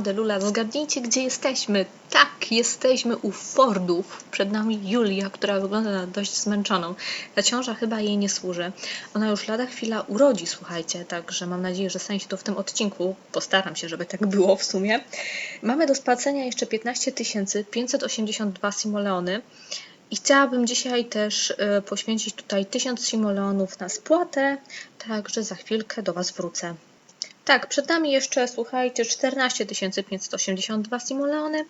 Delula. Zgadnijcie, gdzie jesteśmy. Tak, jesteśmy u Fordów. Przed nami Julia, która wygląda na dość zmęczoną. Ta ciąża chyba jej nie służy. Ona już lada chwila urodzi, słuchajcie, także mam nadzieję, że stanie się to w tym odcinku. Postaram się, żeby tak było w sumie. Mamy do spłacenia jeszcze 15 582 simoleony. I chciałabym dzisiaj też y, poświęcić tutaj 1000 simoleonów na spłatę, także za chwilkę do Was wrócę. Tak, przed nami jeszcze, słuchajcie, 14 582 simoleony.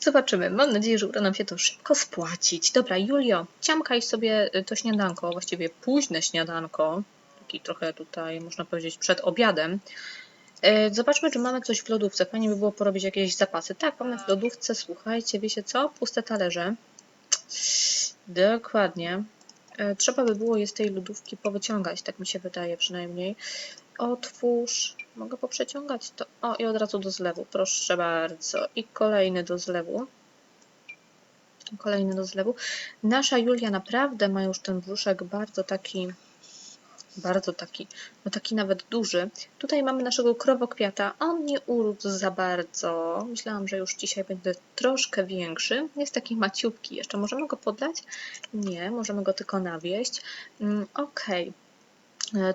Zobaczymy. Mam nadzieję, że uda nam się to szybko spłacić. Dobra, Julio, ciamkaj sobie to śniadanko, właściwie późne śniadanko. Taki trochę tutaj, można powiedzieć, przed obiadem. E, Zobaczmy, czy mamy coś w lodówce. Fajnie by było porobić jakieś zapasy. Tak, mamy w lodówce, słuchajcie, wiecie co? Puste talerze. Dokładnie. E, Trzeba by było je z tej lodówki powyciągać, tak mi się wydaje przynajmniej. Otwórz. Mogę poprzeciągać to. O, i od razu do zlewu, proszę bardzo. I kolejny do zlewu. Kolejny do zlewu. Nasza Julia naprawdę ma już ten brzuszek bardzo taki, bardzo taki, no taki nawet duży. Tutaj mamy naszego krowokwiata. On nie urósł za bardzo. Myślałam, że już dzisiaj będzie troszkę większy. Jest taki maciupki jeszcze. Możemy go podlać? Nie, możemy go tylko nawieść. Mm, Okej. Okay.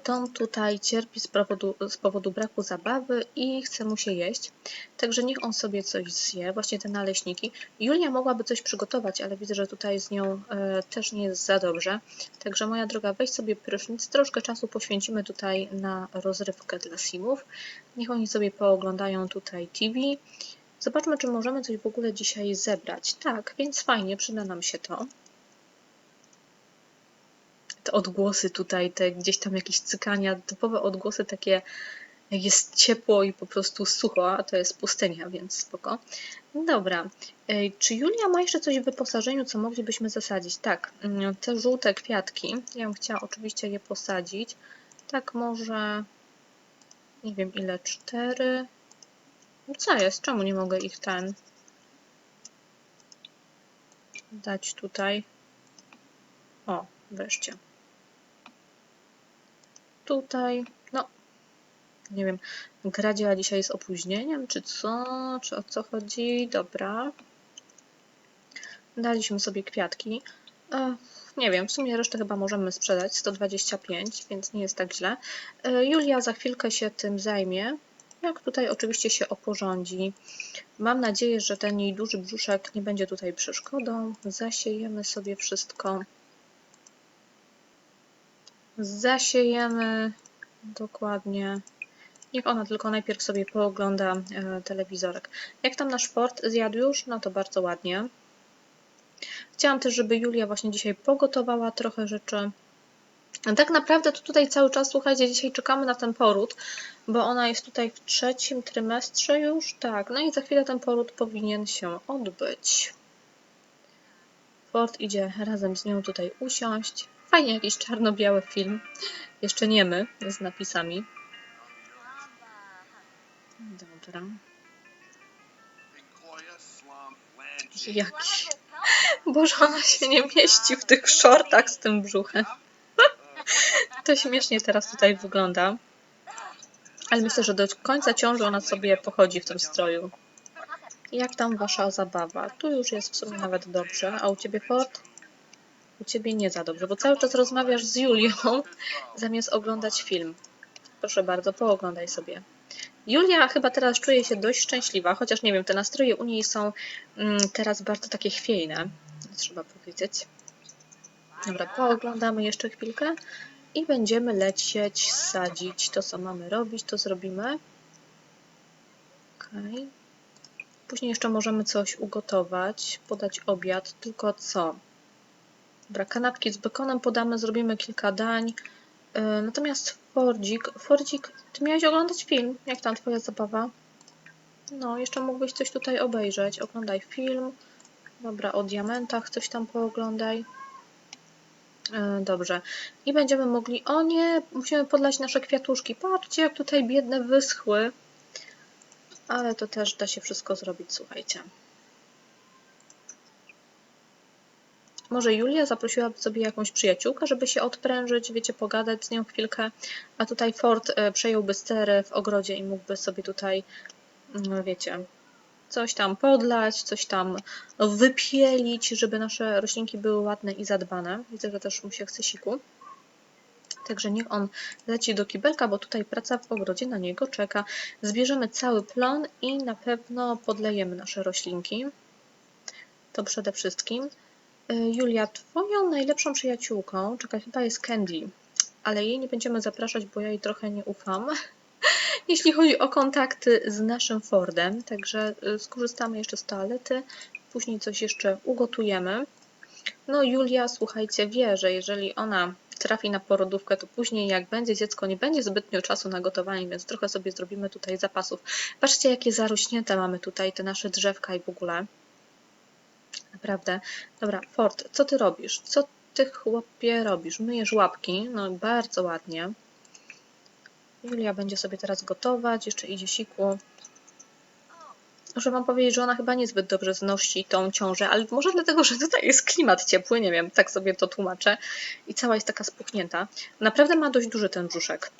Tom tutaj cierpi z powodu, z powodu braku zabawy i chce mu się jeść, także niech on sobie coś zje, właśnie te naleśniki. Julia mogłaby coś przygotować, ale widzę, że tutaj z nią e, też nie jest za dobrze. Także moja droga, weź sobie prysznic, troszkę czasu poświęcimy tutaj na rozrywkę dla simów. Niech oni sobie pooglądają tutaj TV. Zobaczmy, czy możemy coś w ogóle dzisiaj zebrać. Tak, więc fajnie, przyda nam się to te odgłosy tutaj, te gdzieś tam jakieś cykania, typowe odgłosy takie jak jest ciepło i po prostu sucho, a to jest pustynia, więc spoko. Dobra, czy Julia ma jeszcze coś w wyposażeniu, co moglibyśmy zasadzić? Tak, mm, te żółte kwiatki, ja bym chciała oczywiście je posadzić. Tak może, nie wiem ile, cztery. No co jest? Czemu nie mogę ich ten dać tutaj? O, wreszcie tutaj, no, nie wiem, gra działa dzisiaj z opóźnieniem, czy co, czy o co chodzi, dobra. Daliśmy sobie kwiatki. E, nie wiem, w sumie resztę chyba możemy sprzedać, 125, więc nie jest tak źle. E, Julia za chwilkę się tym zajmie, jak tutaj oczywiście się oporządzi. Mam nadzieję, że ten jej duży brzuszek nie będzie tutaj przeszkodą. Zasiejemy sobie wszystko. Zasiejemy dokładnie. Niech ona tylko najpierw sobie poogląda e, telewizorek. Jak tam nasz port zjadł już? No to bardzo ładnie. Chciałam też, żeby Julia właśnie dzisiaj pogotowała trochę rzeczy. Tak naprawdę to tutaj cały czas, słuchajcie, dzisiaj czekamy na ten poród, bo ona jest tutaj w trzecim trymestrze już, tak, no i za chwilę ten poród powinien się odbyć. Ford idzie razem z nią tutaj usiąść. Fajnie, jakiś czarno-biały film. Jeszcze nie my, z napisami. Dobra. Jaki? Boże, ona się nie mieści w tych shortach z tym brzuchem. To śmiesznie teraz tutaj wygląda. Ale myślę, że do końca ciąży ona sobie pochodzi w tym stroju. Jak tam wasza zabawa? Tu już jest w sumie nawet dobrze. A u ciebie Ford? U ciebie nie za dobrze, bo cały czas rozmawiasz z Julią, zamiast oglądać film. Proszę bardzo, pooglądaj sobie. Julia chyba teraz czuje się dość szczęśliwa, chociaż nie wiem, te nastroje u niej są mm, teraz bardzo takie chwiejne, trzeba powiedzieć. Dobra, pooglądamy jeszcze chwilkę i będziemy lecieć, sadzić. To, co mamy robić, to zrobimy. Okay. Później jeszcze możemy coś ugotować, podać obiad, tylko co? Dobra, kanapki z bekonem podamy, zrobimy kilka dań. Yy, natomiast Fordzik, Fordzik, ty miałeś oglądać film. Jak tam twoja zabawa? No, jeszcze mógłbyś coś tutaj obejrzeć. Oglądaj film. Dobra, o diamentach coś tam pooglądaj. Yy, dobrze. I będziemy mogli... O nie, musimy podlać nasze kwiatuszki. Patrzcie, jak tutaj biedne wyschły. Ale to też da się wszystko zrobić, słuchajcie. Może Julia zaprosiłaby sobie jakąś przyjaciółkę, żeby się odprężyć, wiecie, pogadać z nią chwilkę, a tutaj Ford e, przejąłby sterę w ogrodzie i mógłby sobie tutaj, no wiecie, coś tam podlać, coś tam wypielić, żeby nasze roślinki były ładne i zadbane. Widzę, że też mu się chce siku. Także niech on leci do kibelka, bo tutaj praca w ogrodzie na niego czeka. Zbierzemy cały plon i na pewno podlejemy nasze roślinki. To przede wszystkim. Y, Julia, twoją najlepszą przyjaciółką, czekaj, chyba jest Candy, ale jej nie będziemy zapraszać, bo ja jej trochę nie ufam, jeśli chodzi o kontakty z naszym Fordem. Także y, skorzystamy jeszcze z toalety, później coś jeszcze ugotujemy. No, Julia, słuchajcie, wie, że jeżeli ona trafi na porodówkę, to później jak będzie dziecko, nie będzie zbytnio czasu na gotowanie, więc trochę sobie zrobimy tutaj zapasów. Patrzcie, jakie zarośnięte mamy tutaj te nasze drzewka i w ogóle. Naprawdę. Dobra, Ford, co ty robisz? Co ty, chłopie, robisz? Myjesz łapki. No, bardzo ładnie. Julia będzie sobie teraz gotować, jeszcze idzie siku. Muszę wam powiedzieć, że ona chyba niezbyt dobrze znosi tą ciążę, ale może dlatego, że tutaj jest klimat ciepły, nie wiem, tak sobie to tłumaczę. I cała jest taka spuchnięta. Naprawdę ma dość duży ten brzuszek.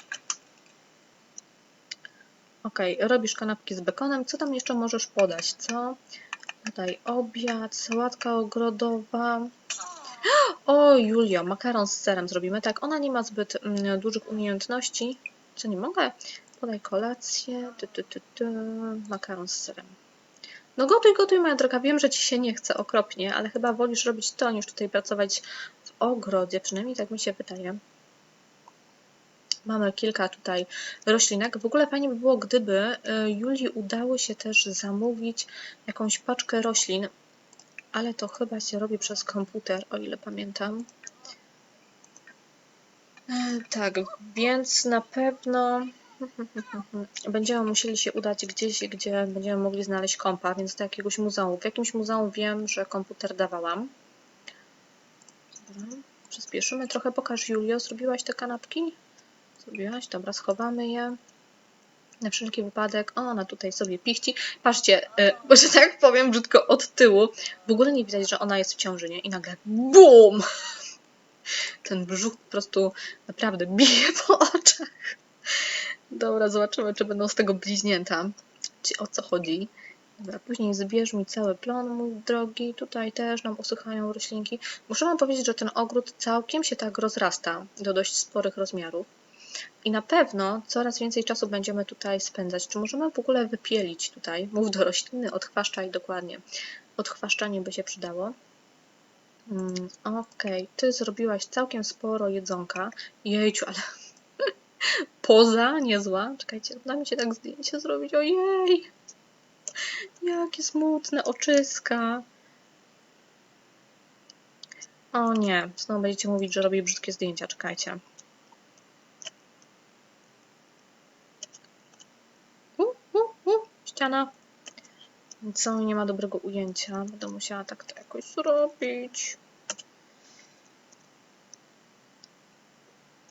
Ok, robisz kanapki z bekonem. Co tam jeszcze możesz podać, co? Tutaj obiad, sałatka ogrodowa. O, Julio, makaron z serem zrobimy. Tak, ona nie ma zbyt mm, dużych umiejętności. Co nie mogę? Podaj kolację. Ty, ty, ty, ty. Makaron z serem. No gotuj, gotuj, moja droga. Wiem, że ci się nie chce okropnie, ale chyba wolisz robić to, niż tutaj pracować w ogrodzie. Przynajmniej tak mi się wydaje. Mamy kilka tutaj roślinek. W ogóle fajnie by było, gdyby y, Julii udało się też zamówić jakąś paczkę roślin, ale to chyba się robi przez komputer, o ile pamiętam. E, Tak, więc na pewno będziemy musieli się udać gdzieś, gdzie będziemy mogli znaleźć kompa, więc do jakiegoś muzeum. W jakimś muzeum wiem, że komputer dawałam. Przyspieszymy trochę. Pokaż Julio, zrobiłaś te kanapki? Zrobiłaś? Dobra, schowamy je. Na wszelki wypadek. O, ona tutaj sobie pichci. Patrzcie, y, że tak powiem brzydko od tyłu. W ogóle nie widać, że ona jest w ciąży, nie? I nagle BUM! Ten brzuch po prostu naprawdę bije po oczach. Dobra, zobaczymy, czy będą z tego bliźnięta. Czy o co chodzi? Dobra, później zbierz mi cały plon, mój drogi. Tutaj też nam usychają roślinki. Muszę wam powiedzieć, że ten ogród całkiem się tak rozrasta do dość sporych rozmiarów. I na pewno coraz więcej czasu będziemy tutaj spędzać. Czy możemy w ogóle wypielić tutaj? Mów do rośliny, odchwaszczaj dokładnie. Odchwaszczanie by się przydało. Mm, Okej, ty zrobiłaś całkiem sporo jedzonka. Jejciu, ale poza niezła. Czekajcie, da mi się tak zdjęcie zrobić. Ojej! Jakie smutne oczyska. O nie, znowu będziecie mówić, że robię brzydkie zdjęcia. Czekajcie. U, u, u, ściana. Co, nie ma dobrego ujęcia. Będę musiała tak to jakoś zrobić.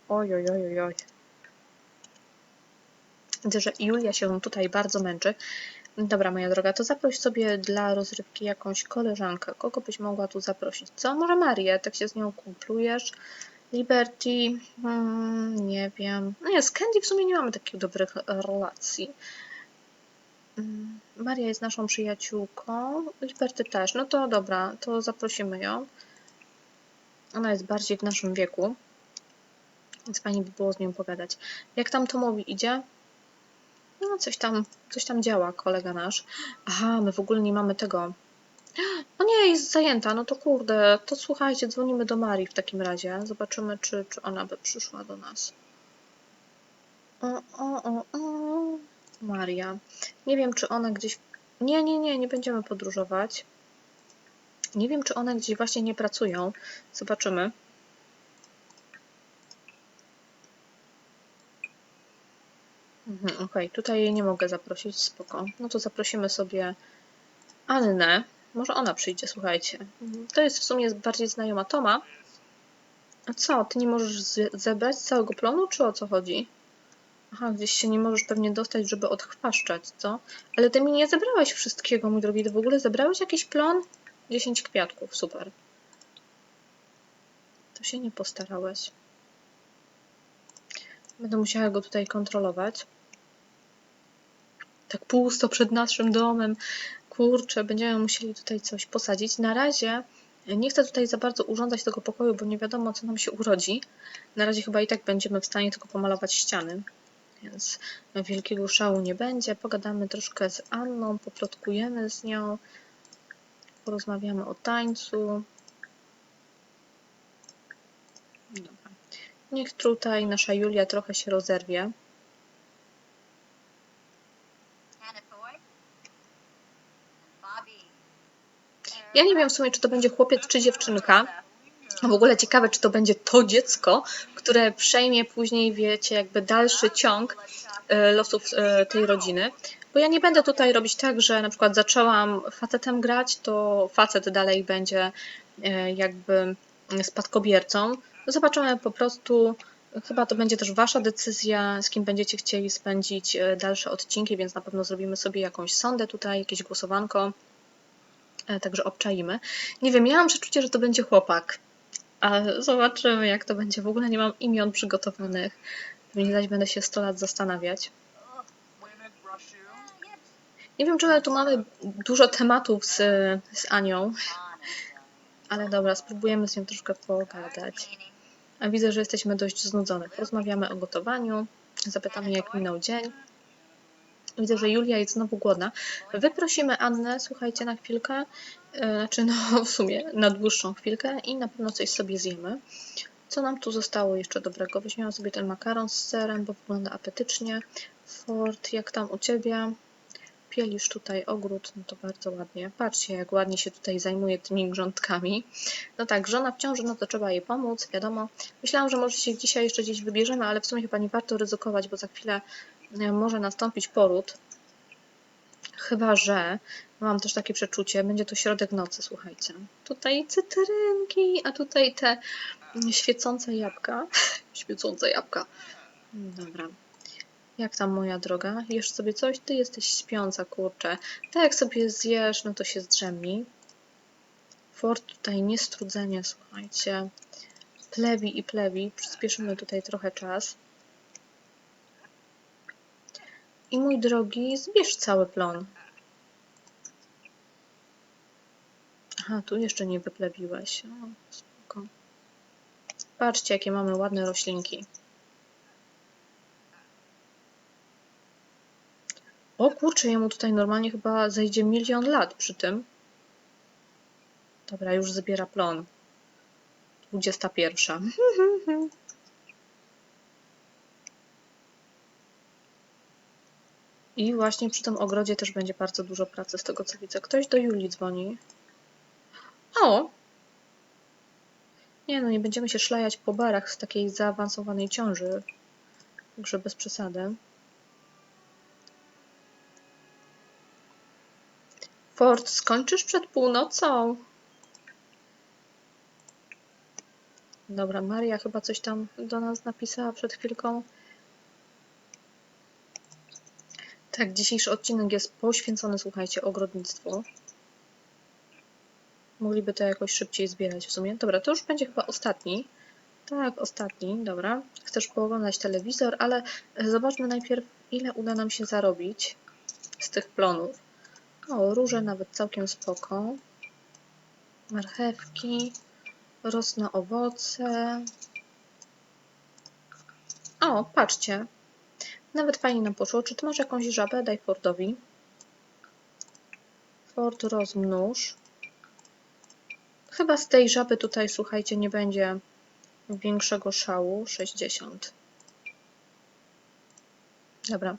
Oj, oj, oj, oj. Widzę, że Julia się tutaj bardzo męczy. Dobra, moja droga, to zaproś sobie dla rozrywki jakąś koleżankę. Kogo byś mogła tu zaprosić? Co? Może Marię? Tak się z nią kumplujesz? Liberty? Hmm, nie wiem. No nie, z Candy w sumie nie mamy takich dobrych relacji. Mm, Maria jest naszą przyjaciółką. Liberty też. No to dobra, to zaprosimy ją. Ona jest bardziej w naszym wieku. Więc fajnie by było z nią pogadać. Jak tam Tomowi idzie? No, coś tam, coś tam działa, kolega nasz. Aha, my w ogóle nie mamy tego. No nie, jest zajęta, no to kurde, to słuchajcie, dzwonimy do Marii w takim razie. Zobaczymy, czy, czy ona by przyszła do nas. O, o, o, o. Maria. Nie wiem, czy ona gdzieś... Nie, nie, nie, nie będziemy podróżować. Nie wiem, czy one gdzieś właśnie nie pracują. Zobaczymy. Mhm, Okej, tutaj jej nie mogę zaprosić, spoko. No to zaprosimy sobie Annę. Może ona przyjdzie, słuchajcie. Mhm, To jest w sumie bardziej znajoma Toma. A co, ty nie możesz zebrać całego plonu, czy o co chodzi? Aha, gdzieś się nie możesz pewnie dostać, żeby odchwaszczać, co? Ale ty mi nie zebrałeś wszystkiego, mój drogi. Ty w ogóle zebrałeś jakiś plon? 10 kwiatków, super. To się nie postarałeś. Będę musiała go tutaj kontrolować. Tak pusto przed naszym domem. Kurczę, będziemy musieli tutaj coś posadzić. Na razie nie chcę tutaj za bardzo urządzać tego pokoju, bo nie wiadomo, co nam się urodzi. Na razie chyba i tak będziemy w stanie tylko pomalować ściany, więc wielkiego szału nie będzie. Pogadamy troszkę z Anną, poplotkujemy z nią, porozmawiamy o tańcu. Dobra. Niech tutaj nasza Julia trochę się rozerwie. Ja nie wiem w sumie, czy to będzie chłopiec, czy dziewczynka. W ogóle ciekawe, czy to będzie to dziecko, które przejmie później, wiecie, jakby dalszy ciąg e, losów e, tej rodziny. Bo ja nie będę tutaj robić tak, że na przykład zaczęłam facetem grać, to facet dalej będzie e, jakby spadkobiercą. Zobaczymy po prostu, chyba to będzie też Wasza decyzja, z kim będziecie chcieli spędzić dalsze odcinki, więc na pewno zrobimy sobie jakąś sondę tutaj, jakieś głosowanko. Także obczaimy. Nie wiem, ja mam przeczucie, że to będzie chłopak. Ale zobaczymy, jak to będzie. W ogóle nie mam imion przygotowanych. Pewnie zaś będę się 100 lat zastanawiać. Nie wiem, czy tu mamy dużo tematów z, z Anią, ale dobra, spróbujemy z nią troszkę pogadać. A widzę, że jesteśmy dość znudzone. Porozmawiamy o gotowaniu, zapytamy, jak minął dzień. Widzę, że Julia jest znowu głodna. Wyprosimy Annę, słuchajcie, na chwilkę, znaczy no w sumie na dłuższą chwilkę i na pewno coś sobie zjemy. Co nam tu zostało jeszcze dobrego? Weźmiemy sobie ten makaron z serem, bo wygląda apetycznie. Ford, jak tam u Ciebie? Pielisz tutaj ogród, no to bardzo ładnie. Patrzcie, jak ładnie się tutaj zajmuje tymi grządkami. No tak, żona w ciąży, no to trzeba jej pomóc, wiadomo. Myślałam, że może się dzisiaj jeszcze gdzieś wybierzemy, ale w sumie chyba nie warto ryzykować, bo za chwilę E, może nastąpić poród. Chyba, że mam też takie przeczucie, będzie to środek nocy, słuchajcie. Tutaj cytrynki, a tutaj te świecące jabłka. Świecące jabłka. Dobra. Jak tam moja droga? Jesz sobie coś? Ty jesteś śpiąca, kurczę. Tak jak sobie zjesz, no to się zdrzemnij. Fort tutaj niestrudzenie, słuchajcie. Plewi i plewi. Przyspieszymy tutaj trochę czas. I mój drogi, zbierz cały plon. Aha, tu jeszcze nie wyplewiłeś. O, spoko. Patrzcie, jakie mamy ładne roślinki. O kurczę, jemu tutaj normalnie chyba zejdzie milion lat przy tym. Dobra, już zbiera plon. 21. I właśnie przy tym ogrodzie też będzie bardzo dużo pracy, z tego co widzę. Ktoś do Julii dzwoni. O! Nie no, nie będziemy się szlajać po barach z takiej zaawansowanej ciąży. Także bez przesady. Ford, skończysz przed północą? Dobra, Maria chyba coś tam do nas napisała przed chwilką. Tak, dzisiejszy odcinek jest poświęcony, słuchajcie, ogrodnictwu. Mogliby to jakoś szybciej zbierać w sumie. Dobra, to już będzie chyba ostatni. Tak, ostatni, dobra. Chcesz pooglądać telewizor, ale zobaczmy najpierw, ile uda nam się zarobić z tych plonów. O, róże nawet całkiem spoko. Marchewki, rosną owoce. O, patrzcie, nawet fajnie nam poszło. Czy ty masz jakąś żabę? Daj Fordowi. Ford rozmnóż. Chyba z tej żaby tutaj, słuchajcie, nie będzie większego szału. 60. Dobra.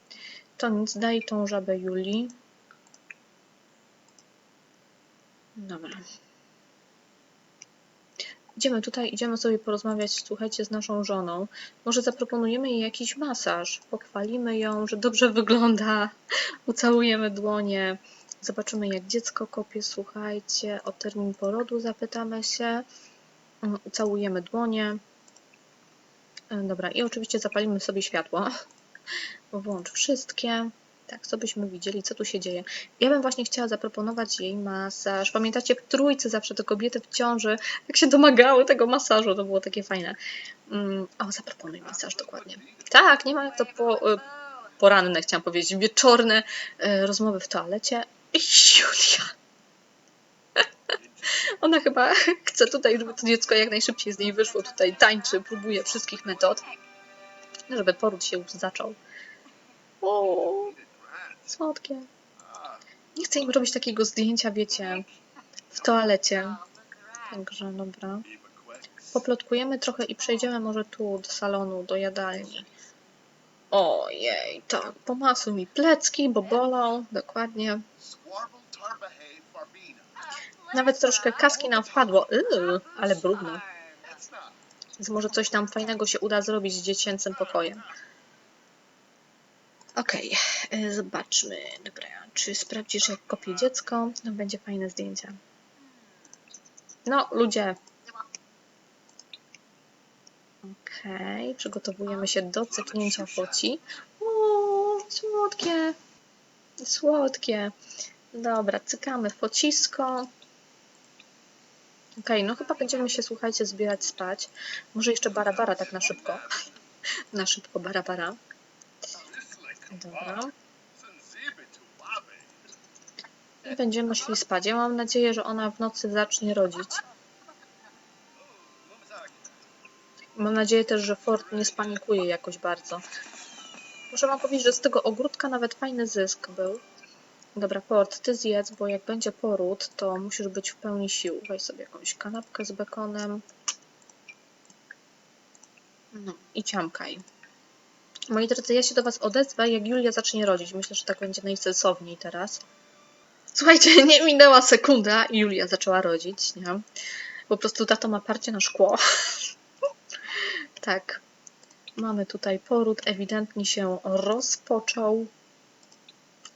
To nic, daj tą żabę Julii. Dobra. Idziemy tutaj, idziemy sobie porozmawiać, słuchajcie, z naszą żoną. Może zaproponujemy jej jakiś masaż, pochwalimy ją, że dobrze wygląda, ucałujemy dłonie, zobaczymy jak dziecko kopie, słuchajcie, o termin porodu zapytamy się, mm, ucałujemy dłonie. E, dobra, i oczywiście zapalimy sobie światło. Włącz wszystkie. Tak, co byśmy widzieli, co tu się dzieje. Ja bym właśnie chciała zaproponować jej masaż. Pamiętacie, w trójce zawsze te kobiety w ciąży, jak się domagały tego masażu, to było takie fajne. Mm, o, zaproponuj masaż, dokładnie. Tak, nie ma jak to po, y, poranne, chciałam powiedzieć, wieczorne y, rozmowy w toalecie. Julia! Ona chyba chce tutaj, żeby to dziecko jak najszybciej z niej wyszło. Tutaj tańczy, próbuje wszystkich metod, żeby poród się już zaczął. O, słodkie. Nie chcę im robić takiego zdjęcia, wiecie, w toalecie. Także dobra. Poplotkujemy trochę i przejdziemy może tu do salonu, do jadalni. Ojej, tak, pomasuj mi plecki, bo bolą, dokładnie. Nawet troszkę kaski nam wpadło. Ale brudno. Więc może coś tam fajnego się uda zrobić z dziecięcym pokojem. Okej, y, zobaczmy. Dobra, czy sprawdzisz jak kopie dziecko? No, będzie fajne zdjęcie. No, ludzie. Okej, przygotowujemy się do cyknięcia foci. O, słodkie. Słodkie. Dobra, cykamy focisko. Okej, no chyba będziemy się, słuchajcie, zbierać spać. Może jeszcze barabara tak na szybko. na szybko barabara. Dobra. I będziemy szli spać. Ja mam nadzieję, że ona w nocy zacznie rodzić. Mam nadzieję też, że Ford nie spanikuje jakoś bardzo. Muszę wam powiedzieć, że z tego ogródka nawet fajny zysk był. Dobra, Ford, ty zjedz, bo jak będzie poród, to musisz być w pełni sił. Weź sobie jakąś kanapkę z bekonem. No i ciamkaj. Moi drodzy, ja się do Was odezwę, jak Julia zacznie rodzić. Myślę, że tak będzie najsensowniej teraz. Słuchajcie, nie minęła sekunda i Julia zaczęła rodzić, nie? Po prostu tato ma parcie na szkło. tak. Mamy tutaj poród, ewidentnie się rozpoczął.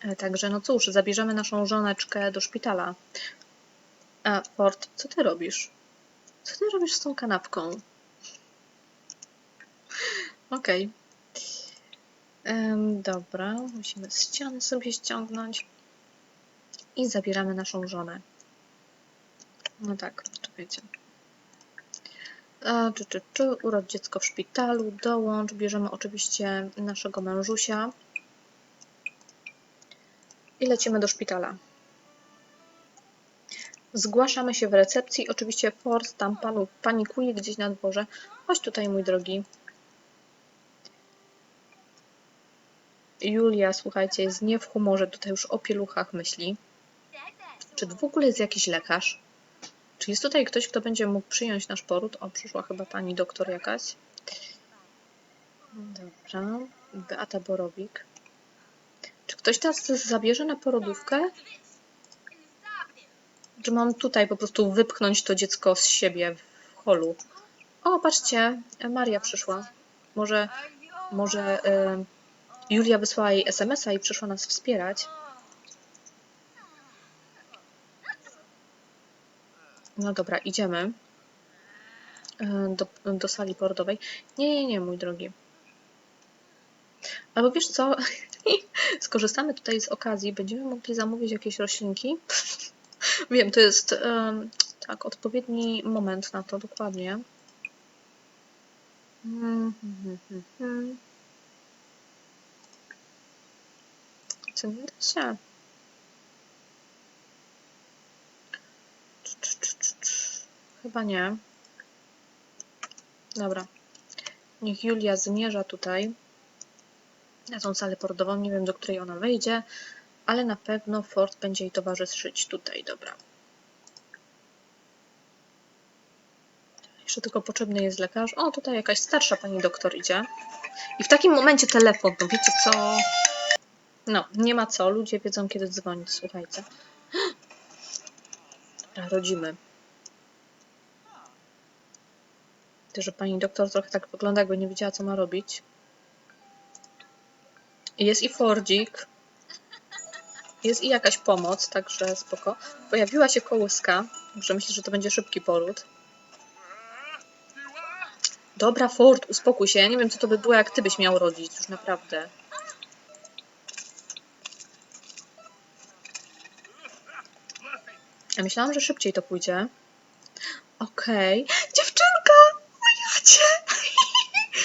E, Także no cóż, zabierzemy naszą żoneczkę do szpitala. A, Ford, co ty robisz? Co ty robisz z tą kanapką? Okej. Em, dobra, musimy ściany sobie ściągnąć. I zabieramy naszą żonę. No tak, czekajcie. E, Czy, czy, czy, urodź dziecko w szpitalu, dołącz. Bierzemy oczywiście naszego mężusia. I lecimy do szpitala. Zgłaszamy się w recepcji. Oczywiście Force tam panu panikuje gdzieś na dworze. Chodź tutaj, mój drogi. Julia, słuchajcie, jest nie w humorze, tutaj już o pieluchach myśli. Czy w ogóle jest jakiś lekarz? Czy jest tutaj ktoś, kto będzie mógł przyjąć nasz poród? O, przyszła chyba pani doktor jakaś. Dobra. Beata Borowik. Czy ktoś nas zabierze na porodówkę? Czy mam tutaj po prostu wypchnąć to dziecko z siebie w holu? O, patrzcie, Maria przyszła. Może, może y, Julia wysłała jej SMS-a i przyszła nas wspierać. No dobra, idziemy y, do, do sali porodowej. Nie, nie, nie, mój drogi. Albo wiesz co, skorzystamy tutaj z okazji, będziemy mogli zamówić jakieś roślinki. Wiem, to jest em, tak, odpowiedni moment na to, dokładnie. Mm, mm, mm, mm. Co nie da się? Chyba nie. Dobra. Niech Julia zmierza tutaj na tą salę porodową. Nie wiem, do której ona wejdzie, ale na pewno Ford będzie jej towarzyszyć tutaj. Dobra. Jeszcze tylko potrzebny jest lekarz. O, tutaj jakaś starsza pani doktor idzie. I w takim momencie telefon, no wiecie co? No, nie ma co. Ludzie wiedzą, kiedy dzwonić, słuchajcie. Dobra, rodzimy. Widzę, że pani doktor trochę tak wygląda, jakby nie wiedziała, co ma robić. Jest i Fordzik. Jest i jakaś pomoc, także spoko. Pojawiła się kołyska, także myślę, że to będzie szybki poród. Dobra, Ford, uspokój się. Ja nie wiem, co to by było, jak ty byś miał rodzić, już naprawdę. Ja myślałam, że szybciej to pójdzie. Okej. Okay. Dziewczynka!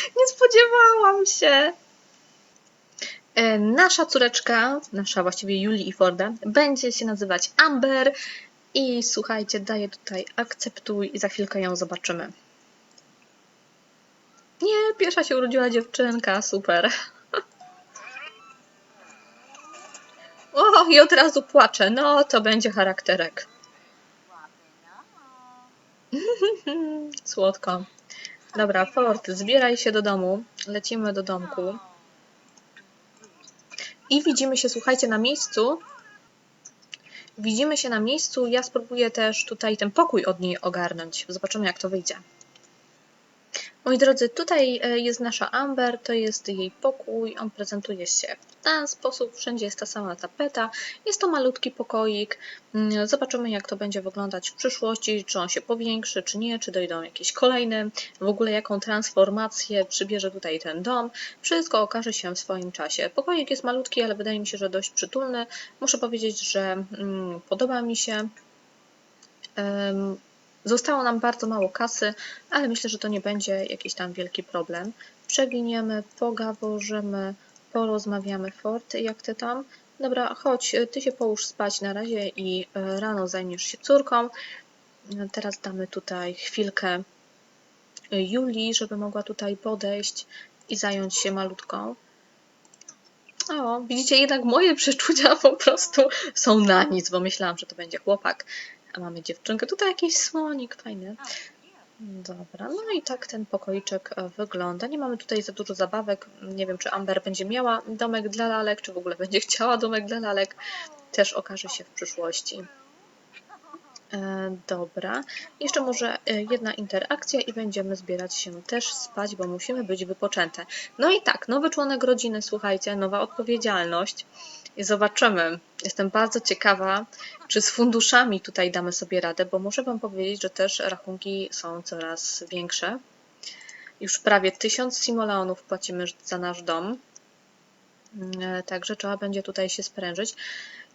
O nie spodziewałam się! E, Nasza córeczka, nasza właściwie Julii i Forda, będzie się nazywać Amber i słuchajcie, daję tutaj akceptuj i za chwilkę ją zobaczymy. Nie, pierwsza się urodziła dziewczynka, super. O, i od razu płacze. No, to będzie charakterek. Słodko. Dobra, Ford, zbieraj się do domu. Lecimy do domku. I widzimy się, słuchajcie, na miejscu. Widzimy się na miejscu. Ja spróbuję też tutaj ten pokój od niej ogarnąć. Zobaczymy, jak to wyjdzie. Moi drodzy, tutaj e, jest nasza Amber, to jest jej pokój. On prezentuje się ten sposób. Wszędzie jest ta sama tapeta. Jest to malutki pokoik. Mm, Zobaczymy, jak to będzie wyglądać w przyszłości. Czy on się powiększy, czy nie, czy dojdą jakieś kolejne. W ogóle, jaką transformację przybierze tutaj ten dom. Wszystko okaże się w swoim czasie. Pokoik jest malutki, ale wydaje mi się, że dość przytulny. Muszę powiedzieć, że mm, podoba mi się. Em, Zostało nam bardzo mało kasy, ale myślę, że to nie będzie jakiś tam wielki problem. Przeginiemy, pogaworzymy, porozmawiamy Fort, jak ty tam. Dobra, chodź, ty się połóż spać na razie i e, rano zajmiesz się córką. Teraz damy tutaj chwilkę Julii, żeby mogła tutaj podejść i zająć się malutką. O, widzicie, jednak moje przeczucia po prostu są na nic, bo myślałam, że to będzie chłopak, a mamy dziewczynkę. Tutaj jakiś słonik, fajny. Dobra, no i tak ten pokoiczek e, wygląda. Nie mamy tutaj za dużo zabawek. Nie wiem, czy Amber będzie miała domek dla lalek, czy w ogóle będzie chciała domek dla lalek. Też okaże się w przyszłości. E, dobra. Jeszcze może e, jedna interakcja i będziemy zbierać się też spać, bo musimy być wypoczęte. No i tak, nowy członek rodziny, słuchajcie, nowa odpowiedzialność. I zobaczymy. Jestem bardzo ciekawa, czy z funduszami tutaj damy sobie radę, bo muszę Wam powiedzieć, że też rachunki są coraz większe. Już prawie 1000 simoleonów płacimy za nasz dom. E, Także trzeba będzie tutaj się sprężyć.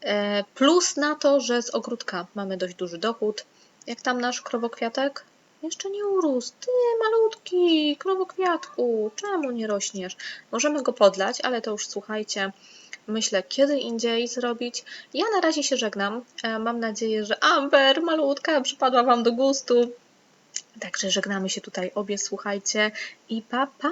E, Plus na to, że z ogródka mamy dość duży dochód. Jak tam nasz krowokwiatek? Jeszcze nie urósł. Ty, malutki krowokwiatku, czemu nie rośniesz? Możemy go podlać, ale to już słuchajcie, myślę, kiedy indziej zrobić. Ja na razie się żegnam. E, Mam nadzieję, że Amber, malutka, przypadła Wam do gustu. Także żegnamy się tutaj obie, słuchajcie i pa pa!